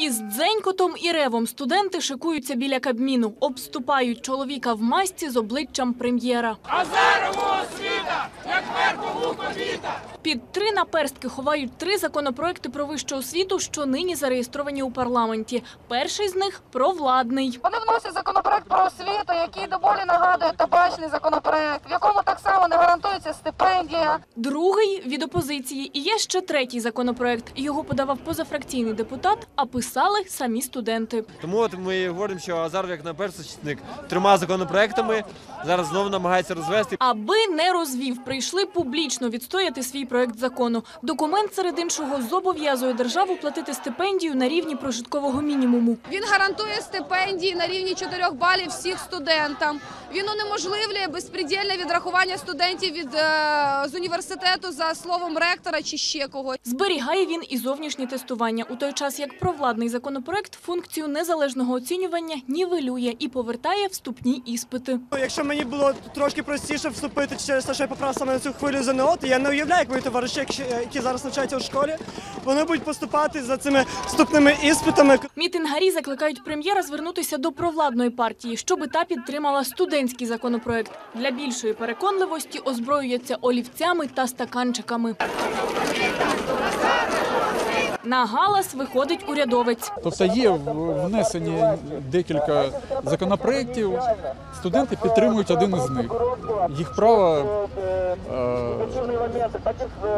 Із дзенькотом і ревом студенти шикуються біля кабміну, обступають чоловіка в масці з обличчям прем'єра. Під три наперстки ховають три законопроекти про вищу освіту, що нині зареєстровані у парламенті. Перший з них провладний. Вони вносять законопроект про освіту, який доволі нагадує табачний законопроект, в якому так не гарантується стипендія. Другий від опозиції. І є ще третій законопроект. Його подавав позафракційний депутат, а писали самі студенти. Тому от ми говоримо, що Азаров як на наперсточник трьома законопроектами зараз знову намагається розвести. Аби не розвів, прийшли публічно відстояти свій проект закону. Документ серед іншого зобов'язує державу платити стипендію на рівні прожиткового мінімуму. Він гарантує стипендії на рівні 4 балів всіх студентам. Він унеможливлює безпредельне відрахування студентів від е, з університету за словом ректора чи ще когось. Зберігає він і зовнішнє тестування, у той час як провладний законопроект функцію незалежного оцінювання нівелює і повертає вступні іспити. Якщо мені було трошки простіше вступити через те, що я попав саме на цю хвилю ЗНО, то я не уявляю, як мої товариші, які зараз навчаються у школі, вони будуть поступати за цими вступними іспитами. Мітингарі закликають прем'єра звернутися до провладної партії, щоби та підтримала студентський законопроект. Для більшої переконливості озброюються олівцями та стаканчиками. На галас виходить урядовець. Тобто є внесені декілька законопроєктів, студенти підтримують один із них. Їх право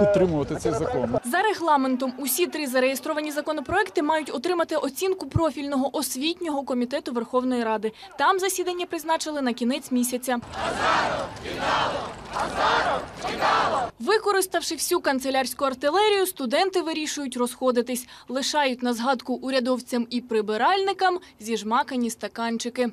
підтримувати цей закон. За регламентом усі три зареєстровані законопроекти мають отримати оцінку профільного освітнього комітету Верховної Ради. Там засідання призначили на кінець місяця. Використавши всю канцелярську артилерію, студенти вирішують розходитись, лишають на згадку урядовцям і прибиральникам зіжмакані стаканчики.